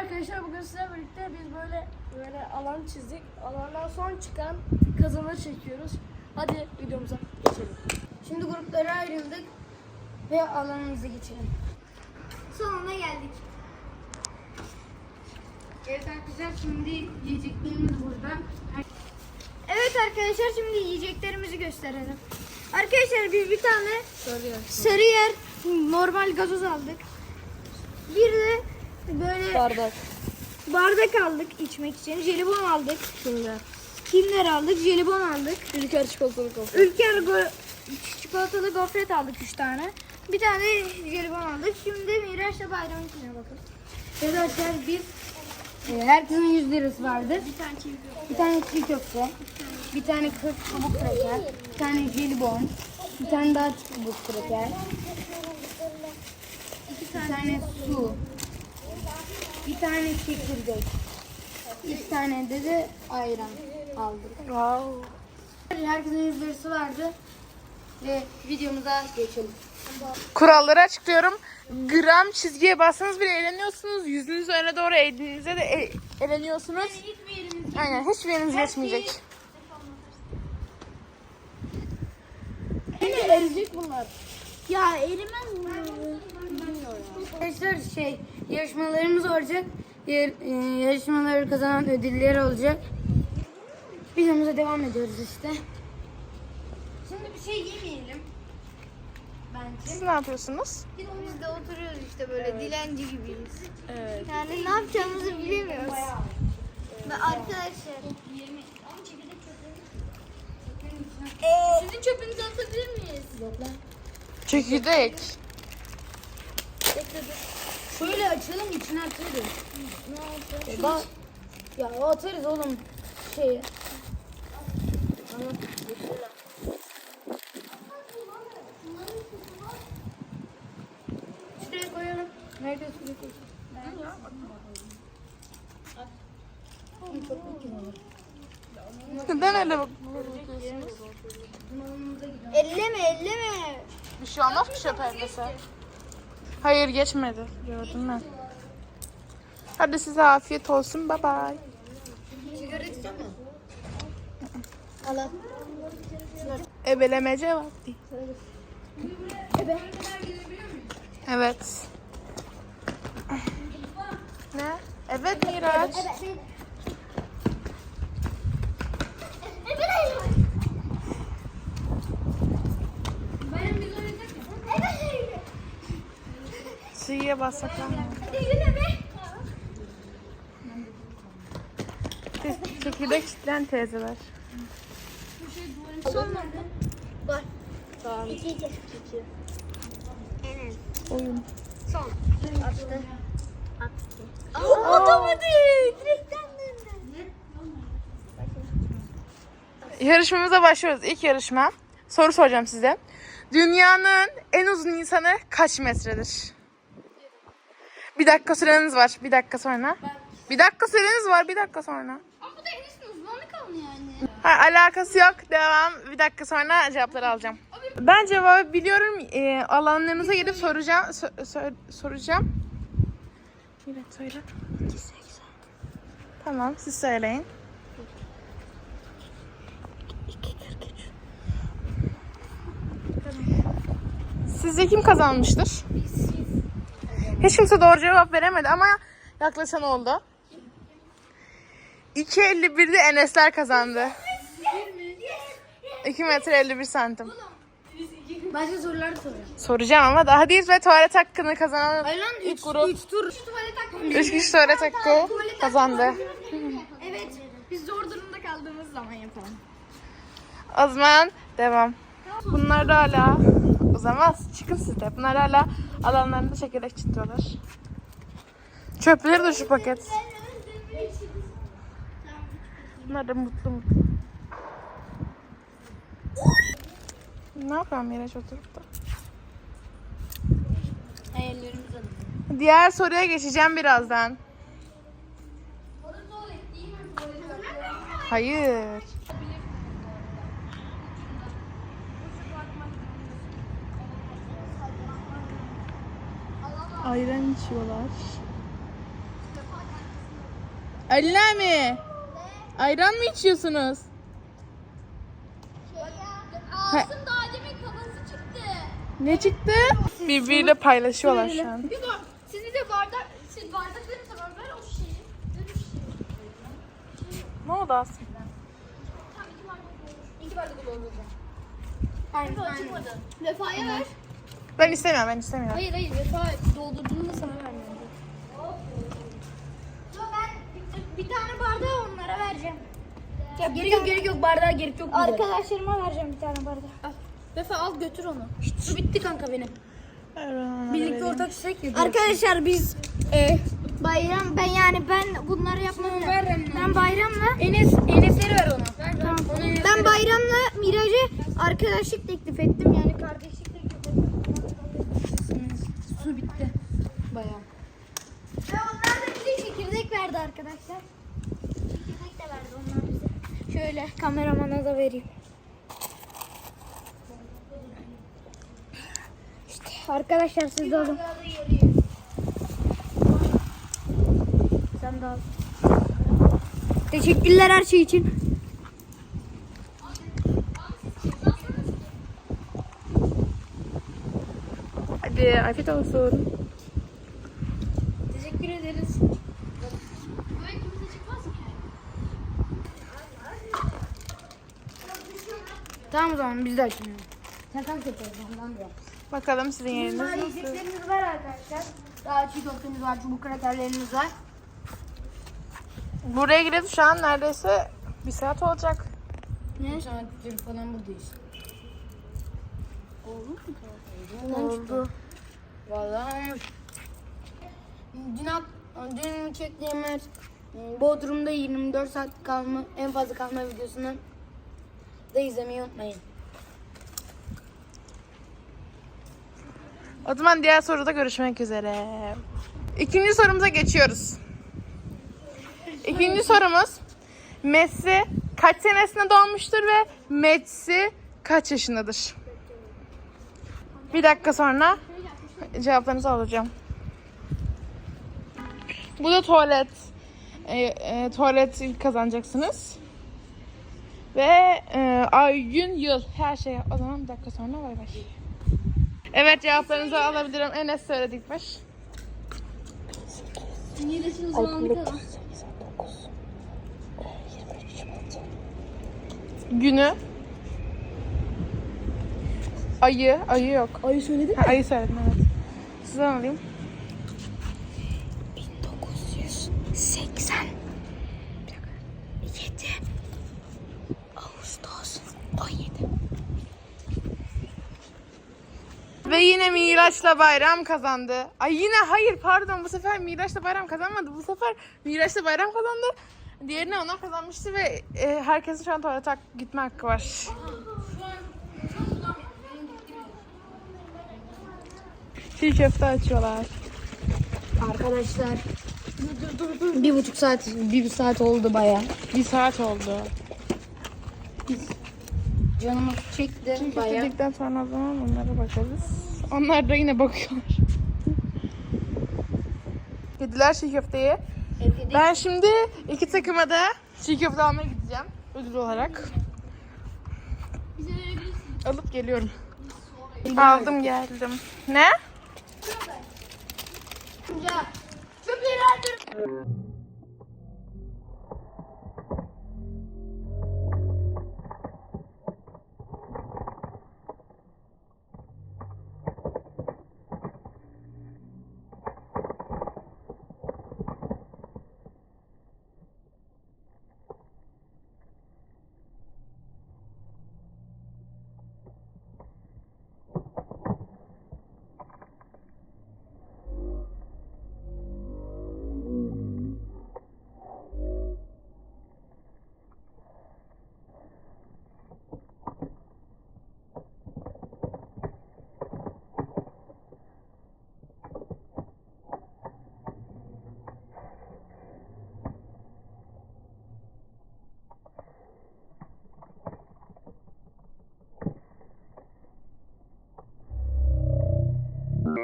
arkadaşlar bugün sizlerle birlikte biz böyle böyle alan çizdik. Alandan son çıkan kazanı çekiyoruz. Hadi videomuza geçelim. Şimdi gruplara ayrıldık ve alanımıza geçelim. Sonuna geldik. Evet arkadaşlar şimdi yiyeceklerimiz burada. Evet arkadaşlar şimdi yiyeceklerimizi gösterelim. Arkadaşlar biz bir tane sarı yer normal gazoz aldık. Bir de böyle Bardak. bardak aldık içmek için. Jelibon aldık. Şimdi. Kinder aldık. Jelibon aldık. Ülker çikolatalı gofret. Ülker go- çikolatalı gofret aldık 3 tane. Bir tane jelibon aldık. Şimdi Miraç'la bayram içine bakın. Arkadaşlar biz e, herkesin 100 lirası vardı. Bir tane çiğ köfte. Bir tane çiğ köfte. Bir tane kırk kabuk kraker. Bir tane jelibon. Bir tane daha kabuk kraker. İki tane, su. Bir tane çekirdek. İki tane de de ayran aldık. Wow. Herkesin 100 lirası vardı. Ve videomuza geçelim. Kuralları açıklıyorum. Gram çizgiye bassanız bile eğleniyorsunuz. Yüzünüz öne doğru eğdiğinizde de e- eğleniyorsunuz. Aynen hiçbir yeriniz geçmeyecek. Yine erecek bunlar. Ya erimez mi? Arkadaşlar şey yarışmalarımız olacak. Yar, e, yarışmaları kazanan ödülleri olacak. Videomuza devam ediyoruz işte. Şimdi bir şey yemeyelim. Bence. Siz ne yapıyorsunuz? Biz de oturuyoruz işte böyle dilenci gibiyiz. Evet. Yani ne yapacağımızı bilemiyoruz. Ve arkadaşlar. Sizin çöpünüzü atabilir miyiz? Yok lan. Çekirdek. Şöyle açalım içine atarız. E bak. Ya atarız oğlum şeyi. Şuraya koyalım. Nerede şuraya koyalım? Neden öyle bak? Elleme elleme. Bir şey olmaz mı çöp ellese? Hayır geçmedi. Gördüm ben. Hadi size afiyet olsun. Bye bye. Sigara içecek mi? Al al. Ebelemece vakti. Evet. Ne? Evet Miraç. Suya basaklanma. Çekirdek çitleyen teyzeler. Var. Tamam. Oyun. Son. Attı. Attı. Aa, atamadı. Direkten döndü. Yarışmamıza başlıyoruz. İlk yarışma. Soru soracağım size. Dünyanın en uzun insanı kaç metredir? Bir dakika süreniz var. Bir dakika sonra. Bir dakika süreniz var. Bir dakika sonra. Ama bu da en üstün uzmanlık alanı yani. Ha, alakası yok. Devam. Bir dakika sonra cevapları alacağım. Ben cevabı biliyorum. Ee, alanlarınıza gidip soracağım. so- so- soracağım. Evet söyle. Tamam siz söyleyin. Sizce kim kazanmıştır? Hiç kimse doğru cevap veremedi ama yaklaşan oldu. 2.51'de Enesler kazandı. 2 metre 51 santim. Başka sorular soracağım. Soracağım ama daha değil ve tuvalet hakkını kazanan Hayır lan ilk 3 grup. 3 tur. Şu tuvalet hakkı. 3 kişi tuvalet hakkı kazandı. Evet. Biz zor durumda kaldığımız zaman yapalım. O zaman devam. Bunlar da hala uzamaz. Çıkın siz de. Bunlar hala alanlarında çekirdek çitliyorlar. Çöpleri de şu paket. Bunlar da mutlu mutlu. Ne yapıyorum Miraç oturup da? Hayallerimiz. Diğer soruya geçeceğim birazdan. Hayır. Ayran içiyorlar. Ali Nami. Ayran mı içiyorsunuz? Ağzım daha demin kafası çıktı. Ne çıktı? Birbiriyle paylaşıyorlar şu an. Bir bak, siz bir de bardak, siz bardakları tamam ver o şişeyi. Ver o şişeyi. Ne oldu aslında? Tamam iki bardak olur. İki bardak olur. Aynen. Vefa'ya ver. Ben istemiyorum ben istemiyorum. Hayır hayır Vefa doldurduğunda sana vermem. Yo ben bir, bir tane bardağı onlara vereceğim. Ya gerek yok gerek yok bardağa gerek yok. burada. Arkadaşlarıma vereceğim bir tane bardağı. Al. Vefa al götür onu. Su bitti kanka benim. Birlikte ortak çiçek ya. Arkadaşlar biz e, bayram ben yani ben bunları yapmadım. ver Remzi. Ben bayramla Enes Enes'leri ver ona. Tamam. Onu Enes'e Ben ver. bayramla Miraç'a arkadaşlık teklif ettim yani kardeşlik teklif ettim. Su bitti. Bayağı. Ve onlar da bize çekirdek verdi arkadaşlar. Çekirdek de verdi onlar bize. Şöyle kameramana da vereyim. İşte arkadaşlar siz de alın. Sen de al. Teşekkürler her şey için. Hadi afiyet olsun. Tamam o zaman biz de. Sen kanka yapalım ondan da. Bakalım sizin yeriniz Daha nasıl? yiyeceklerimiz var arkadaşlar. Daha çiğ köftemiz var, çubuk krakerlerimiz var. Buraya girip şu an neredeyse bir saat olacak. Ne? Saattir falan buradayız. Oldu mu? Oldu. Vallahi. Dün, ak- dün çektiğimiz Bodrum'da 24 saat kalma, en fazla kalma videosunu da izlemeyi unutmayın. O zaman diğer soruda görüşmek üzere. İkinci sorumuza geçiyoruz. İkinci sorumuz Messi kaç senesinde doğmuştur ve Messi kaç yaşındadır? Bir dakika sonra cevaplarınızı alacağım. Bu da tuvalet. E, e, tuvalet kazanacaksınız. Ve e, ay, gün, yıl her şey. O zaman bir dakika sonra bay bay. Evet cevaplarınızı alabilirim. Enes söyledikmiş. Midesinin uzmanlık alan. Günü. Ayı. Ayı yok. Ayı söyledin Ha, ayı söyledim evet. Sizden alayım. 1980 7 Ağustos 17 Ve yine Miraç'la Bayram kazandı. Ay yine hayır pardon bu sefer Miraç'la Bayram kazanmadı. Bu sefer Miraç'la Bayram kazandı. Diğerini onlar kazanmıştı ve e, herkesin şu an tuvalete gitme hakkı var. Çiğ köfte açıyorlar. Arkadaşlar. Bir buçuk saat, bir saat oldu baya. Bir saat oldu. Canımız çekti baya. yedikten sonra o zaman onlara bakarız. Onlar da yine bakıyorlar. Yediler çiğ köfteyi. Ben şimdi iki takıma da çiğ köfte almaya gideceğim. Ödül olarak. Alıp geliyorum. Aldım geldim. Ne? Çöpleri artır.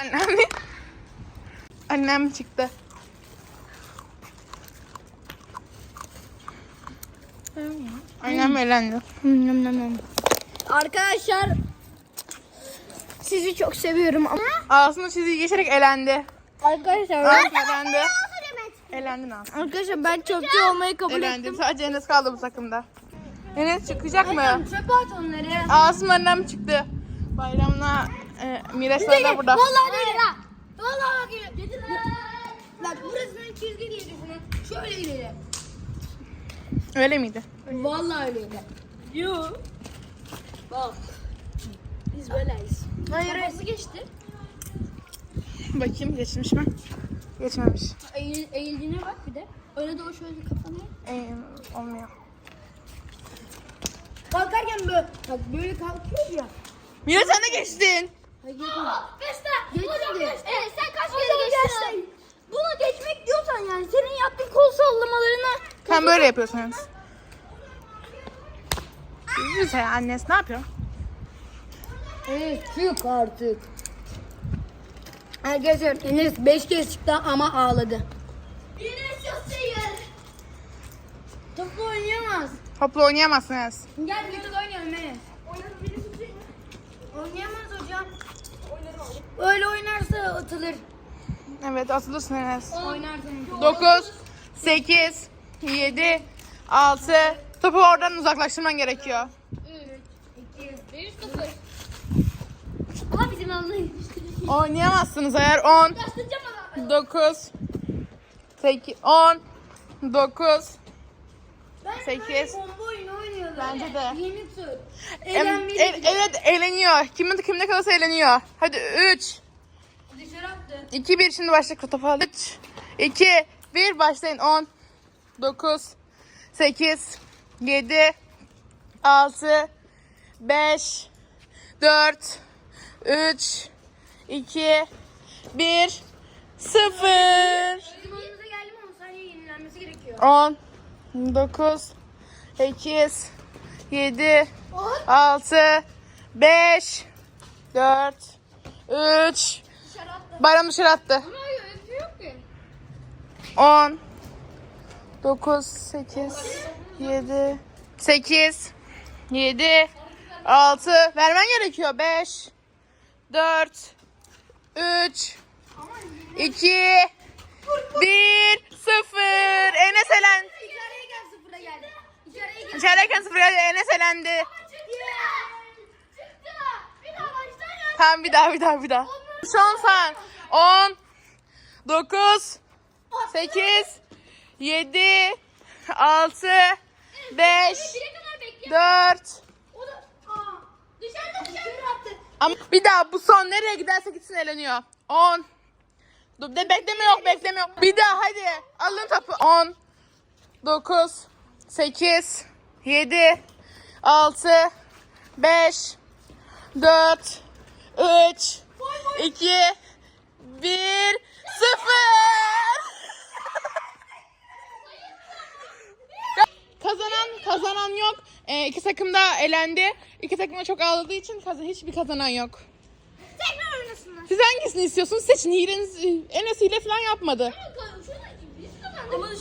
Annem mi? Annem çıktı. Aynen elendi. Arkadaşlar sizi çok seviyorum ama Ağzını çizgiyi geçerek elendi. arkadaşlar elendi. Elendin ağzı. arkadaşlar ben çöpçü olmayı kabul Elendi. Sadece Enes kaldı bu takımda. Enes çıkacak mı? Çöpe at onları. Asım annem çıktı. Bayramla e, Miraçlar da burada. Vallahi değil ha. Vallahi bak geliyor. Bak burasının çizgi diye düşünün. Şöyle ileri. Öyle miydi? Vallahi öyleydi. Yo. Bak. Biz böyleyiz. Hayır. Kafası geçti. Bakayım geçmiş mi? Geçmemiş. Eğil, eğildiğine bak bir de. Öyle de o şöyle kafanı. Ee, olmuyor. Kalkarken böyle. Bak böyle kalkıyor ya. Miraç sen de geçtin. Hayır. Beste. Geçti. Evet sen kaç kere geçtin? Bunu geçmek diyorsan yani senin yaptığın kol sallamalarına Sen böyle yapıyorsun Enes. Güzel annesi ne yapıyor? Evet çık artık. Arkadaşlar Enes 5 kez çıktı ama ağladı. Enes çok seviyor. Topla oynayamaz. Topla oynayamazsın Enes. Gel birlikte oynayalım Enes. Oynayamaz. Öyle oynarsa atılır. Evet atılırsın Enes. Oynarsın. 9, 8, 7, 6. Topu oradan uzaklaştırman gerekiyor. 3, 2, 1, 0. Aha bizim anlayın. Oynayamazsınız eğer 10, 9, 8, 10, 9, 8, Bence de. Yeni. Em, Eğlenmeli de. evet eğleniyor. Kimin kimde kalırsa eğleniyor. Hadi 3, Dışarı attı. 2, 1 şimdi başla topu al. 3, 2, 1 başlayın. 10, 9, 8, 7, 6, 5, 4, 3, 2, 1, 0. Bizim oyunumuza geldi mi 10 saniye yenilenmesi gerekiyor. 10, 9, 8, 7, 6, 5, 4, 3, Dışarı attı. bayram dışarı attı. Ama öyle yok ki. 10, 9, 8, 7, 8, 7, 6, vermen gerekiyor. 5, 4, 3, 2, 1, 0. Enes elen. İçeriye gel sıfıra geldi. İçeriye gel. İçerideyken 0 geldi. Enes elendi. Tamam bir daha bir daha bir daha. Son san. 10 9 8 7 6 5 Bire kadar bekle. 4 O da aa, dışarıda dışarı attı. Ama bir daha bu son nereye giderse gitsin eleniyor. 10 Dur de bekleme yok bekleme yok. Bir daha hadi. Alın topu. 10 9 8 7 6 5 4 3 2 1 0 Kazanan kazanan yok. Ee, iki takım da elendi. İki takım da çok ağladığı için kazan hiçbir kazanan yok. Tekrar oynasınlar. Siz hangisini istiyorsunuz? Seçin. Hileniz Enes hile falan yapmadı.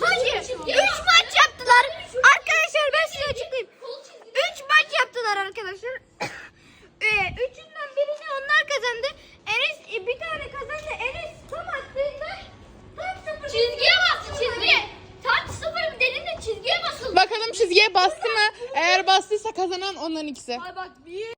Hayır. Üç maç yaptılar. Arkadaşlar ben size açıklayayım. Üç maç yaptılar arkadaşlar. ee, üçünden birini onlar kazandı. Enes e, bir tane kazandı. Enes tam attığında tam sıfır. Çizgiye bastı çizgiye. Tam sıfır dedin de çizgiye basıldı. Bakalım çizgiye bastı mı? Eğer bastıysa kazanan onların ikisi. Ay bak bir.